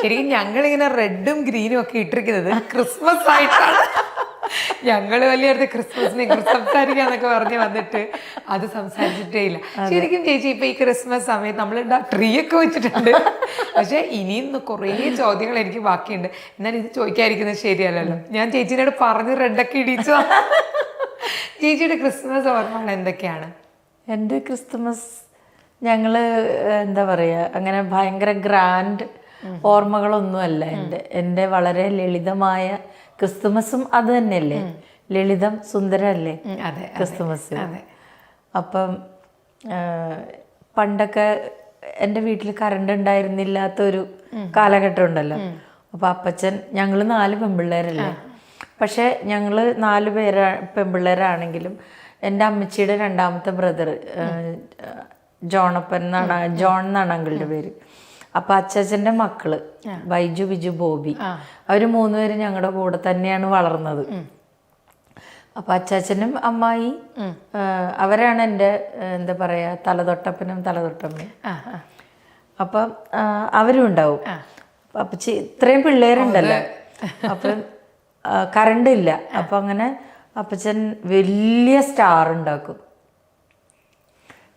ശരിക്കും ഞങ്ങളിങ്ങനെ റെഡും ഗ്രീനും ഒക്കെ ഇട്ടിരിക്കുന്നത് ക്രിസ്മസ് ആയിട്ടാണ്. ഞങ്ങൾ വലിയ അടുത്ത് ക്രിസ്മസിനെ കുറിച്ച് സംസാരിക്കാന്നൊക്കെ പറഞ്ഞ് വന്നിട്ട് അത് സംസാരിച്ചിട്ടേ ഇല്ല. ശരിക്കും ചേച്ചി ഇപ്പൊ ഈ ക്രിസ്മസ് സമയത്ത് നമ്മൾ ട്രീ ഒക്കെ വെച്ചിട്ടുണ്ട്. പക്ഷെ ഇനിയും കുറേ ചോദ്യങ്ങൾ എനിക്ക് ബാക്കിയുണ്ട്. എന്നാൽ ഇത് ചോദിക്കാതിരിക്കുന്നത് ശരിയല്ലല്ലോ. ഞാൻ ചേച്ചിനോട് പറഞ്ഞ് റെഡൊക്കെ ഇടിച്ചു ചേച്ചിയുടെ ക്രിസ്മസ് ഓർമ്മകൾ എന്തൊക്കെയാണ്? എന്റെ ക്രിസ്തുമസ് ഞങ്ങൾ എന്താ പറയുക അങ്ങനെ ഭയങ്കര ഗ്രാൻഡ് ഓർമ്മകളൊന്നുമല്ല എന്റെ. എന്റെ വളരെ ലളിതമായ ക്രിസ്തുമസും അത് തന്നെയല്ലേ? ലളിതം സുന്ദരമല്ലേ അതെ ക്രിസ്തുമസ്. അപ്പം പണ്ടൊക്കെ എന്റെ വീട്ടിൽ കറണ്ട് ഉണ്ടായിരുന്നില്ലാത്തൊരു കാലഘട്ടം ഉണ്ടല്ലോ അപ്പം അപ്പച്ചൻ ഞങ്ങൾ നാല് പെൺപിള്ളേരല്ലേ? പക്ഷേ ഞങ്ങൾ നാല് പേരാ പെൺപിള്ളേരാണെങ്കിലും എന്റെ അമ്മച്ചിയുടെ രണ്ടാമത്തെ ബ്രദർ ജോണപ്പൻ എന്നാണ് ജോൺ എന്നാണ് അങ്കിളുടെ പേര്. അപ്പൊ അച്ചാച്ചന്റെ മക്കൾ ബൈജു ബിജു ബോബി. അവർ മൂന്നുപേരും ഞങ്ങളുടെ കൂടെ തന്നെയാണ് വളർന്നത്. അപ്പൊ അച്ചാച്ചനും അമ്മായി അവരാണ് എന്റെ എന്താ പറയാ തലതൊട്ടപ്പനും തലതൊട്ടമ്മയും. അപ്പൊ അവരും ഉണ്ടാവും. അപ്പൊ ഇത്രയും പിള്ളേരുണ്ടല്ലോ. അപ്പം കറണ്ട് ഇല്ല. അപ്പൊ അങ്ങനെ അപ്പച്ചൻ വലിയ സ്റ്റാർ ഉണ്ടാക്കും.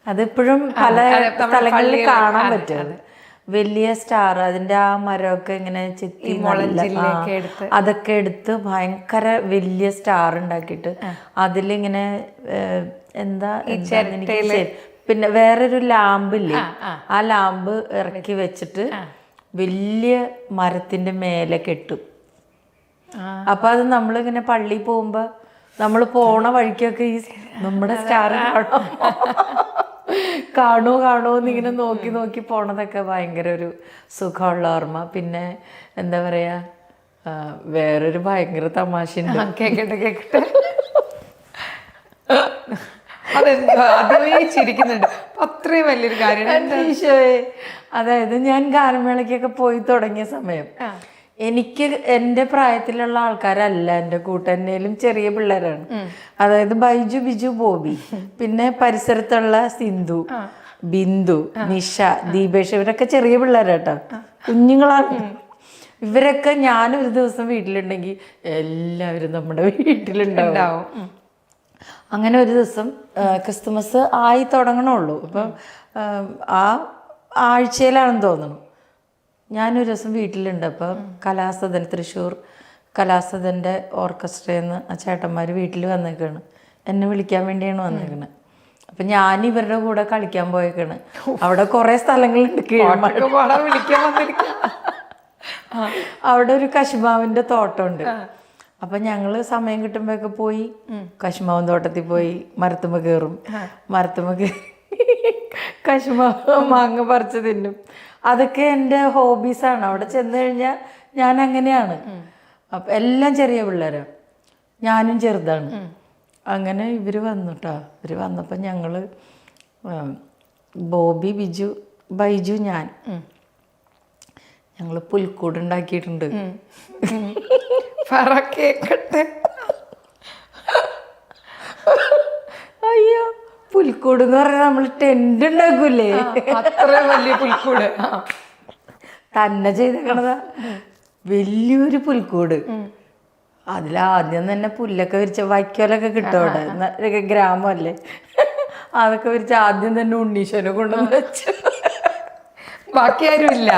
അതിപ്പോഴും പല സ്ഥലങ്ങളിൽ കാണാൻ പറ്റും. വലിയ സ്റ്റാർ അതിന്റെ ആ മരമൊക്കെ ഇങ്ങനെ ചെത്തി. അതൊക്കെ എടുത്ത് ഭയങ്കര വലിയ സ്റ്റാർ ഉണ്ടാക്കിയിട്ട് അതിലിങ്ങനെ എന്താ പിന്നെ വേറൊരു ലാമ്പില്ലേ? ആ ലാമ്പ് ഇറക്കി വെച്ചിട്ട് വലിയ മരത്തിന്റെ മേലെ കെട്ടും. അപ്പൊ അത് നമ്മളിങ്ങനെ പള്ളി പോകുമ്പോ നമ്മൾ പോണ വഴിക്കൊക്കെ ഈ നമ്മുടെ സ്റ്റാർ കാണോ. കാണുമോ കാണുമോ എന്നിങ്ങനെ നോക്കി നോക്കി പോണതൊക്കെ ഭയങ്കര ഒരു സുഖമുള്ള ഓർമ്മ. പിന്നെ എന്താ പറയാ വേറൊരു ഭയങ്കര തമാശ കേക്കട്ടെ കേക്കട്ടെ. ചിരിക്കുന്നുണ്ട്. അത്രയും വലിയൊരു കാര്യം അതായത് ഞാൻ ഗാനമേളയ്ക്കൊക്കെ പോയി തുടങ്ങിയ സമയം എനിക്ക് എന്റെ പ്രായത്തിലുള്ള ആൾക്കാരല്ല എന്റെ കൂട്ടന്നേലും ചെറിയ പിള്ളേരാണ്. അതായത് ബൈജു ബിജു ബോബി. പിന്നെ പരിസരത്തുള്ള സിന്ധു ബിന്ദു നിഷ ദീപേഷ് ഇവരൊക്കെ ചെറിയ പിള്ളേരാട്ടോ. കുഞ്ഞുങ്ങളാണ്. ഇവരൊക്കെ ഞാൻ ഒരു ദിവസം വീട്ടിലുണ്ടെങ്കിൽ എല്ലാവരും നമ്മുടെ വീട്ടിലുണ്ടാവും. അങ്ങനെ ഒരു ദിവസം ക്രിസ്തുമസ് ആയി തുടങ്ങണുള്ളൂ. അപ്പം ആ, ആ ആഴ്ചയിലാണെന്ന് തോന്നുന്നു ഞാനൊരു ദിവസം വീട്ടിലുണ്ട്. അപ്പം കലാസദൻ തൃശ്ശൂർ കലാസദന്റെ ഓർക്കസ്ട്രയിൽ നിന്ന് ആ ചേട്ടന്മാർ വീട്ടിൽ വന്നേക്കാണ്. എന്നെ വിളിക്കാൻ വേണ്ടിയാണ് വന്നേക്കണത് അപ്പം ഞാൻ ഇവരുടെ കൂടെ കളിക്കാൻ പോയേക്കാണ്. അവിടെ കുറേ സ്ഥലങ്ങളുണ്ട് അവിടെ ഒരു കശുമാവിന്റെ തോട്ടമുണ്ട്. അപ്പൊ ഞങ്ങൾ സമയം കിട്ടുമ്പോഴൊക്കെ പോയി കശുമാവൻ തോട്ടത്തിൽ പോയി മരത്തുമ്മ കയറും. മരത്തുമ്മ കയറി കശുമാവ് മാങ്ങ പറിച്ച് തിന്നും. അതൊക്കെ എന്റെ ഹോബീസാണ്. അവിടെ ചെന്ന് കഴിഞ്ഞാൽ ഞാൻ അങ്ങനെയാണ് അപ്പൊ എല്ലാം ചെറിയ പിള്ളേരാ. ഞാനും ചെറുതാണ്. അങ്ങനെ ഇവർ വന്നുട്ടാ. ഇവർ വന്നപ്പോൾ ഞങ്ങൾ ബോബി ബിജു ബൈജു ഞാൻ. ഞങ്ങൾ പുൽക്കൂട് ഉണ്ടാക്കിയിട്ടുണ്ട്. പറ കേക്കട്ടെ. പുൽക്കൂട് എന്ന് പറഞ്ഞാൽ നമ്മൾ ടെന്റ് ഉണ്ടാക്കൂലേ അത്ര വലിയ പുൽക്കൂട്. തന്നെ ചെയ്തേക്കണതാ. വലിയൊരു പുൽക്കൂട്. അതിലാദ്യം തന്നെ പുല്ലൊക്കെ വിരിച്ച വൈക്കോലൊക്കെ കിട്ടും അവിടെ. ഗ്രാമമല്ലേ അതൊക്കെ വിരിച്ച് ആദ്യം തന്നെ ഉണ്ണീശ്വരനെ കൊണ്ടുവന്ന് വെച്ചു. ബാക്കി ആരും ഇല്ല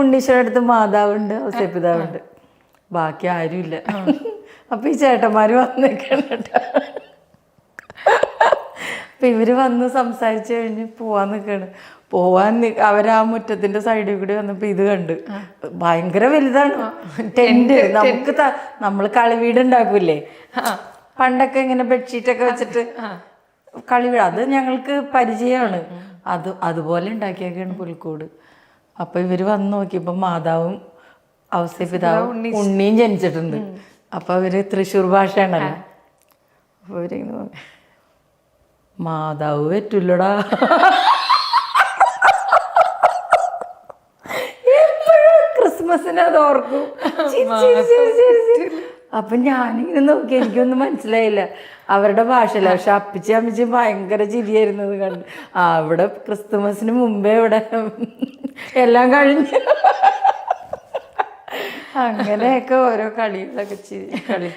ഉണ്ണീശ്വരൻ അടുത്ത് മാതാവുണ്ട് ഔസേപിതാവുണ്ട് ബാക്കി ആരുമില്ല. അപ്പൊ ഈ ചേട്ടന്മാര് വന്നേക്കാണ് കേട്ടോ. അപ്പൊ ഇവർ വന്ന് സംസാരിച്ച് കഴിഞ്ഞ് പോവാൻ നിൽക്കുകയാണ് പോവാൻ അവരാ മുറ്റത്തിന്റെ സൈഡിൽ കൂടി വന്നപ്പോൾ ഇത് കണ്ട്. ഭയങ്കര വലുതാണ്. ടെന്റ് നമുക്ക് നമ്മൾ കളി കളിവീട് ഉണ്ടാക്കൂലേ പണ്ടൊക്കെ ഇങ്ങനെ ബെഡ്ഷീറ്റൊക്കെ വെച്ചിട്ട് കളിവീട് അത് ഞങ്ങൾക്ക് പരിചയമാണ്. അത് അതുപോലെ ഉണ്ടാക്കിയൊക്കെയാണ് പുൽക്കൂട്. അപ്പൊ ഇവർ വന്ന് നോക്കിയപ്പോൾ മാതാവും ഔസപിതാവും ഉണ്ണിയും ജനിച്ചിട്ടുണ്ട്. അപ്പൊ അവർ തൃശ്ശൂർ ഭാഷയാണല്ലോ. അപ്പൊ ഇവരിങ്ങനെ മാതാവ് പറ്റില്ലടാ എപ്പോഴും ക്രിസ്മസിന് അത് ഓർക്കും. അപ്പൊ ഞാനിങ്ങനെ നോക്കി എനിക്കൊന്നും മനസ്സിലായില്ല. അവരുടെ ഭാഷയില്ല പക്ഷെ അപ്പിച്ചി അമ്മച്ചി ഭയങ്കര ചിരിയായിരുന്നു ഇത് കണ്ട്. ആ ഇവിടെ ക്രിസ്തുമസിന് മുമ്പേ ഇവിടെ എല്ലാം കഴിഞ്ഞു. അങ്ങനെയൊക്കെ ഓരോ കളികളൊക്കെ ചിരി കളി.